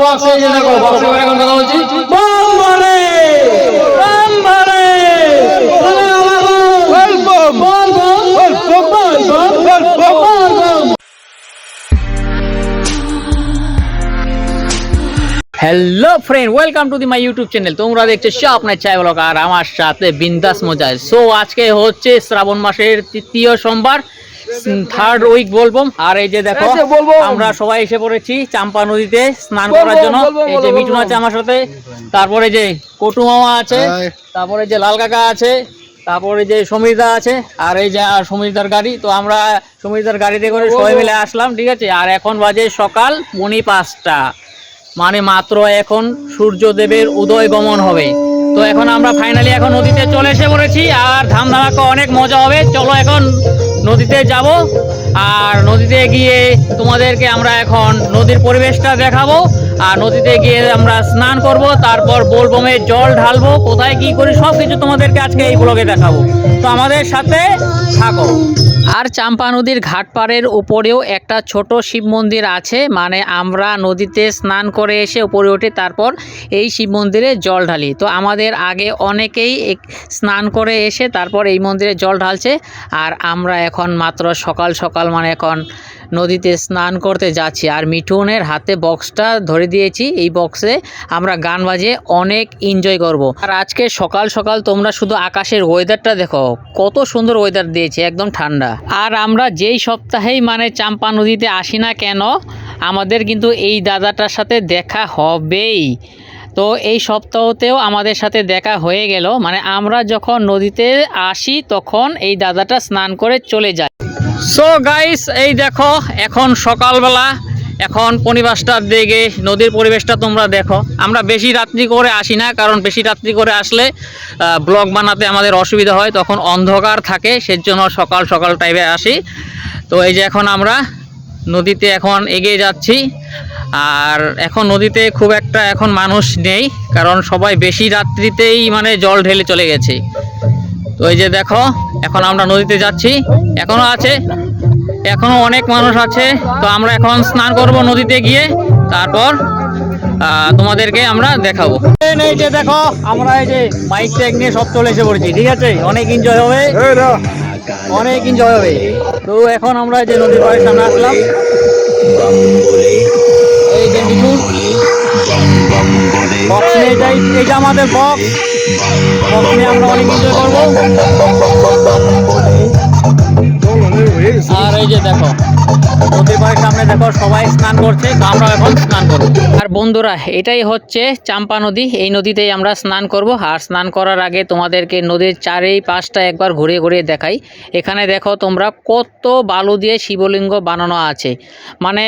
Box এই যে দেখো বক্স এখন কথা বলছি। বম বলে বম বলে বম বম বম বম বম bomb hello friend welcome to the my YouTube channel তোমরা দেখছ সব আপনার চাই ব্লগ আর আমার সাথে বিন্দাস মজায় সো আজকে হচ্ছে শ্রাবণ মাসের তৃতীয় সোমবার। থার্ড উইক বলব। আর এই যে দেখো। আমরা সবাই এসে পড়েছি চাম্পা নদীতে স্নান করার জন্য। এই যে মিঠুন আছে আমার সাথে তারপরে যে কটু মামা আছে তারপরে যে লাল কাকা আছে তারপরে যে সমীরদা আছে আর এই যে সমীরদার গাড়ি। তো আমরা সমীরদার গাড়িতে করে সবাই মিলে আসলাম ঠিক আছে? আর এখন বাজে সকাল পৌনে পাঁচটা। মানে মাত্র এখন সূর্যদেবের উদয় গমন হবে। তো এখন আমরা ফাইনালি এখন নদীতে চলে এসে পড়েছি, আর ধাম ধামাকা অনেক মজা হবে। চলো এখন নদীতে যাব, আর নদীতে গিয়ে তোমাদেরকে আমরা এখন নদীর পরিবেশটা দেখাবো, আর নদীতে গিয়ে আমরা স্নান করব, তারপর বোলবমে জল ঢালবো, কোথায় কি করি সব কিছু তোমাদেরকে আজকে এই ব্লগে দেখাবো। তো আমাদের সাথে থাকো। আর চাম্পা নদীর ঘাট পাড়ের উপরেও একটা ছোট শিব মন্দির আছে। মানে আমরা নদীতে স্নান করে এসে উপরে উঠে তারপর এই শিব মন্দিরে জল ঢালি। তো আমাদের আগে অনেকেই স্নান করে এসে তারপর এই মন্দিরে জল ঢালছে। আর আমরা এখন মাত্র সকাল সকাল মানে এখন নদীতে স্নান করতে যাচ্ছি। আর মিঠুনের হাতে বক্সটা ধরে দিয়েছি। এই বক্সে আমরা গান বাজিয়ে অনেক এনজয় করব। আর আজকে সকাল সকাল তোমরা শুধু আকাশের ওয়েদারটা দেখো। কত সুন্দর ওয়েদার দিয়েছে। একদম ঠান্ডা। আর আমরা যেই সপ্তাহেই মানে চাম্পা নদীতে আসি না কেন, আমাদের কিন্তু এই দাদাটার সাথে দেখা হবেই। তো এই সপ্তাহতেও আমাদের সাথে দেখা হয়ে গেল। মানে আমরা যখন নদীতে আসি তখন এই দাদাটা স্নান করে চলে যায়। সো গাইস এই দেখো, এখন সকালবেলা এখন পরিবেশটার দিকে, নদীর পরিবেশটা তোমরা দেখো। আমরা বেশি রাত্রি করে আসি না, কারণ বেশি রাত্রি করে আসলে ব্লগ বানাতে আমাদের অসুবিধা হয়। তখন অন্ধকার থাকে, সেজন্য সকাল সকাল টাইমে আসি। তো এই যে এখন আমরা নদীতে এখন এগিয়ে যাচ্ছি। আর এখন নদীতে খুব একটা এখন মানুষ নেই, কারণ সবাই বেশি রাত্রিতেই মানে জল ঢেলে চলে গেছে। তো এই যে দেখো, এখন আমরা নদীতে যাচ্ছি। এখনও আছে? এখনও অনেক মানুষ আছে, তো আমরা এখন স্নান করব নদীতে গিয়ে, তারপর তোমাদেরকে আমরা দেখাবো। এই যে দেখো, আমরা এই যে বাইক ট্যাগ নিয়ে সব চলে এসে পড়েছি, ঠিক আছে? অনেক এনজয় হবে। অনেক এনজয় হবে। তো এখন আমরা যে নদীর পাড়ের সামনে আসলাম। এই যে যাই আমাদের বক্স নিয়ে আমরা অনেক এনজয় করব। আর এই যে দেখো নদীর সামনে দেখো, সবাই স্নান করছে আমরা এখন স্নান করব। আর বন্ধুরা, এটাই হচ্ছে চাম্পা নদী। এই নদীতেই আমরা স্নান করব। আর স্নান করার আগে তোমাদেরকে নদীর চারেই পাশটা একবার ঘুরে ঘুরে দেখাই। এখানে দেখো তোমরা কত বালু দিয়ে শিবলিঙ্গ বানানো আছে। মানে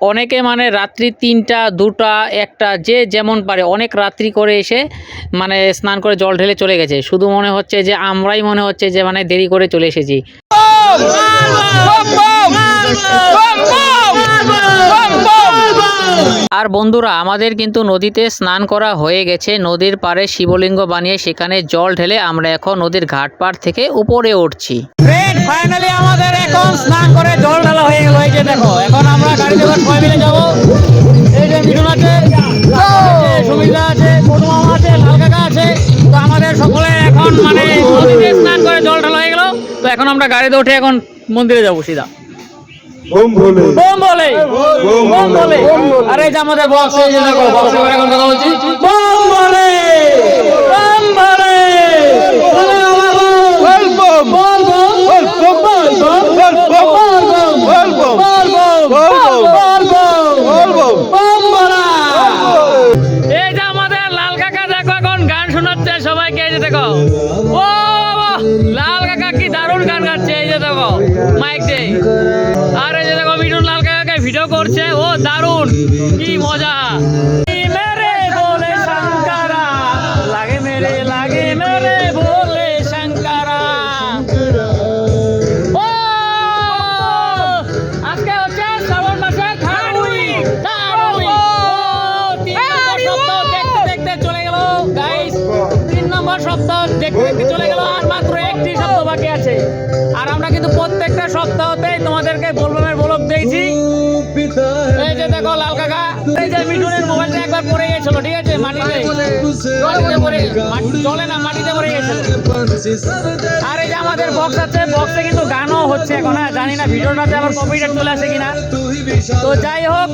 অনেকে মানে রাত্রি তিনটা, দুটা, একটা, যে যেমন পারে, অনেক রাত্রি করে এসে মানে স্নান করে জল ঢেলে চলে গেছে। শুধু মনে হচ্ছে যে আমরাই মনে হচ্ছে যে মানে দেরি করে চলে এসেছি। আর বন্ধুরা আমাদের কিন্তু নদীতে স্নান করা হয়ে গেছে। নদীর পাড়ে শিবলিঙ্গ বানিয়ে সেখানে জল ঢেলে আমরা এখন নদীর ঘাট পাড় থেকে উপরে উঠছি। ফাইনালি আমাদের এখন স্নান করে জল ঢালা হয়ে গেল। এই যে দেখো এখন আমরা গাড়িতে করে সবাই মিলে যাব। এই যে মিঠুন আছে সুবিধা আছে আছে লাল কাকা আছে। তো আমাদের সকলে এখন মানে তো এখন আমরা গাড়িতে উঠে এখন মন্দিরে যাব সিধা। আরে যে আমাদের বক্স এখন কথা বলছি। বোম বলে বোম বলে বোম বোম বোম আর এই যে দেখো মিঠুন লাল কাকাকে ভিডিও করছে ও দারুণ কি মজা। বাকি আছে। আর আমরা কিন্তু প্রত্যেকটা সপ্তাহতেই তোমাদেরকে বোলবামের ব্লক দিয়েছি। এই যে দেখো লাল কাকা, এই যে মিঠুনের মোবাইলটা একবার পড়ে গেছিল ঠিক আছে? মাটিতে। জলে পড়ে জলে না, মাটিতে পড়ে গেছিল আর এই যে আমাদের বক্স আছে বক্সে কিন্তু গানও হচ্ছে এখন হ্যাঁ? জানি না, ভিডিওটাতে আবার কপিরাইট চলে আসে কিনা। তো যাই হোক,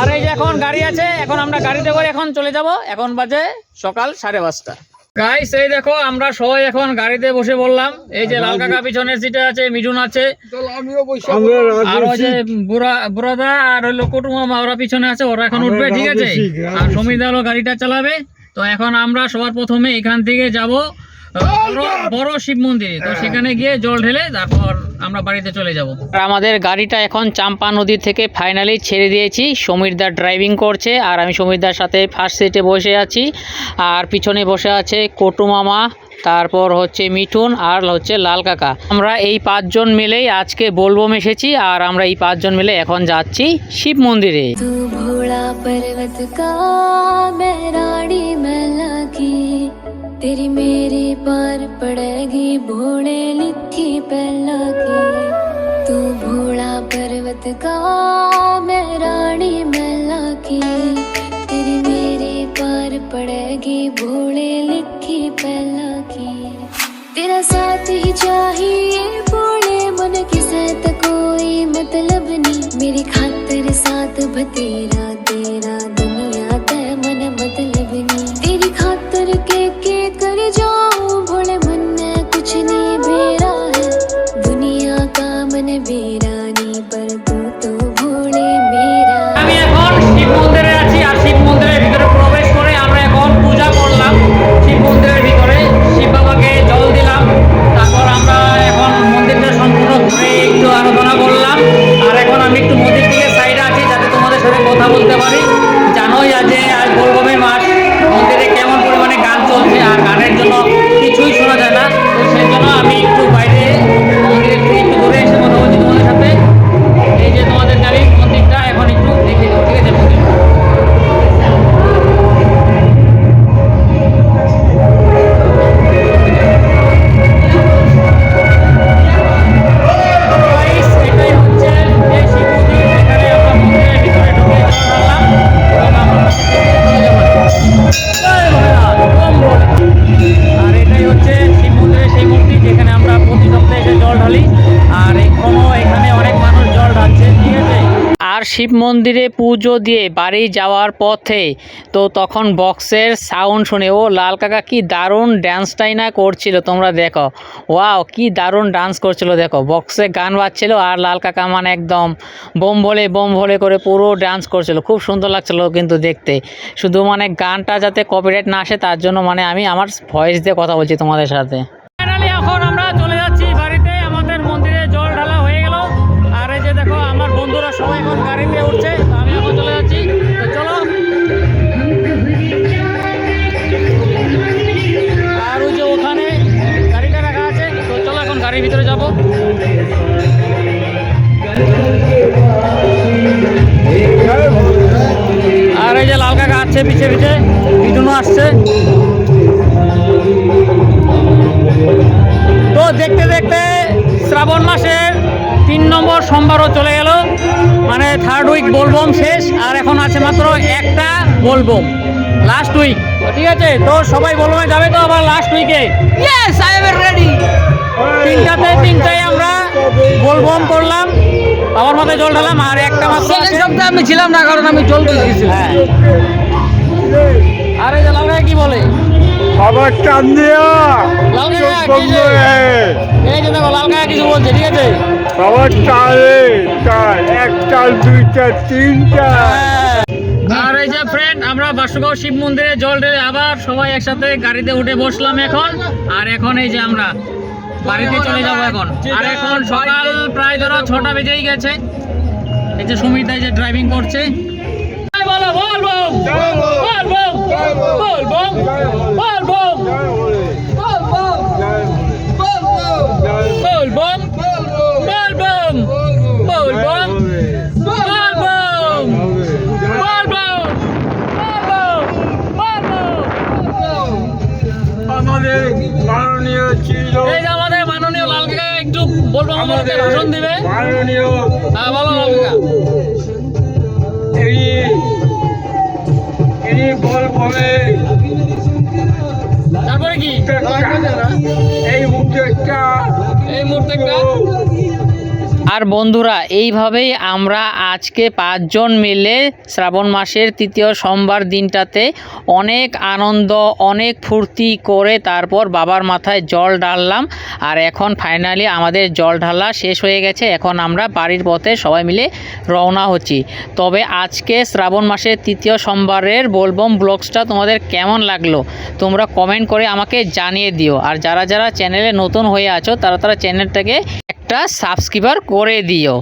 আর এই যে এখন গাড়ি আছে, এখন আমরা গাড়িতে করে এখন চলে যাব। এখন বাজে সকাল সাড়ে পাঁচটা। গাইস এই দেখো আমরা সবাই এখন গাড়িতে বসে বললাম। এই যে লাল কাকা পিছনের সিটে আছে মিঠুন আছে। আর ওই যে বুড়া বুড়াদা আর ওই কুটুমা ওরা পিছনে আছে ওরা এখন উঠবে ঠিক আছে? আর সমীর হলো গাড়িটা চালাবে। তো এখন আমরা সবার প্রথমে এখান থেকে যাব। বড় শিব মন্দিরে। তো হ্যাঁ। সেখানে গিয়ে জল ঢেলে তারপর আমরা বাড়িতে চলে যাব। আমাদের গাড়িটা এখন চাম্পা নদী থেকে ফাইনালি ছেড়ে দিয়েছি। সমীরদা ড্রাইভিং করছে আর আমি সমীরদার সাথে ফার্স্ট সিটে বসে আছি। আর পিছনে বসে আছে কটু মামা তারপর হচ্ছে মিঠুন আর হচ্ছে লাল কাকা। আমরা এই পাঁচজন মিলেই আজকে বলব এসেছি আর আমরা এই পাঁচজন মিলে এখন যাচ্ছি শিব মন্দিরে। ভোলা পর্বত কা तेरी मेरी पार पड़ेगी भोले लिखी पहला की। तू भोला पर्वत का मैं रानी मैला की। तेरी मेरी पार पड़ेगी भोले लिखी पहला की। तेरा साथ ही चाहिए भोले मन की सहत कोई मतलब नहीं। मेरी खातिर साथ बतेरा শিব মন্দিরে পুজো দিয়ে বাড়ি যাওয়ার পথে। তো তখন বক্সের সাউন্ড শুনে, ও লাল কাকা, কি দারুণ ড্যান্সটাই না করছিল তোমরা দেখো। ওয়াও, কি দারুণ ডান্স করছিল দেখো। বক্সে গান বাজছিল আর লাল কাকা মানে একদম বোম ভোলে বোম ভোলে করে পুরো ডান্স করছিল। খুব সুন্দর লাগছিল কিন্তু দেখতে। শুধু মানে গানটা যাতে কপিরাইট না আসে, তার জন্য মানে আমি আমার ভয়েস দিয়ে কথা বলছি তোমাদের সাথে। এখন আমরা চলে সবাই এখন গাড়ি গাড়িতে উঠছে আমি এখন চলে যাচ্ছি। তো চলো। আর ওই যে ওখানে গাড়িটা রাখা আছে, তো চলো এখন গাড়ির ভিতরে যাব। আর এই যে লাল কাকা আসছে পিছে পিছে পিটুনও আসছে। তো দেখতে দেখতে শ্রাবণ মাসের তিন নম্বর সোমবারও চলে গেল। মানে থার্ড উইক বলবম শেষ আর এখন আছে মাত্র একটা বলবম। লাস্ট উইক ঠিক আছে? তো সবাই বলবমে যাবে তো আবার লাস্ট উইকে ইয়েস আই এম রেডি তিনটাতে তিনটায় আমরা বলবম করলাম। আমার মাথায় জল ঢালাম আর একটা মাত্র সপ্তাহে আমি ছিলাম না কারণ আমি জল গেছিলাম। হ্যাঁ। আর যে কি বলে? আবার টান দিয়া। লাল কাকা কি যে- হে এই যে দেখো কিছু বলছে ঠিক আছে? আবার টালে টাল এক আর এই যে ফ্রেন্ড আমরা বাসুগাঁও শিব মন্দিরে জল ঢেলে আবার সবাই একসাথে গাড়িতে উঠে বসলাম এখন। আর এখন এই যে আমরা বাড়িতে চলে যাব এখন। আর এখন সকাল প্রায় ধরো ছটা বেজেই গেছে। এই যে সুমিত এই যে ড্রাইভিং করছে। বলো বল বম। বল বম। এই মুহূর্তে আর বন্ধুরা, এইভাবেই আমরা আজকে পাঁচজন মিলে শ্রাবণ মাসের তৃতীয় সোমবার দিনটাতে অনেক আনন্দ, অনেক ফুর্তি করে তারপর বাবার মাথায় জল ঢাললাম। আর এখন ফাইনালি আমাদের জল ঢালা শেষ হয়ে গেছে। এখন আমরা বাড়ির পথে সবাই মিলে রওনা হচ্ছি। তবে আজকে শ্রাবণ মাসের তৃতীয় সোমবারের বলবম ব্লগসটা তোমাদের কেমন লাগল? তোমরা কমেন্ট করে আমাকে জানিয়ে দিও। আর যারা যারা চ্যানেলে নতুন হয়ে আছো, তারা তারা চ্যানেলটাকে সাবস্ক্রাইবার করে দিও।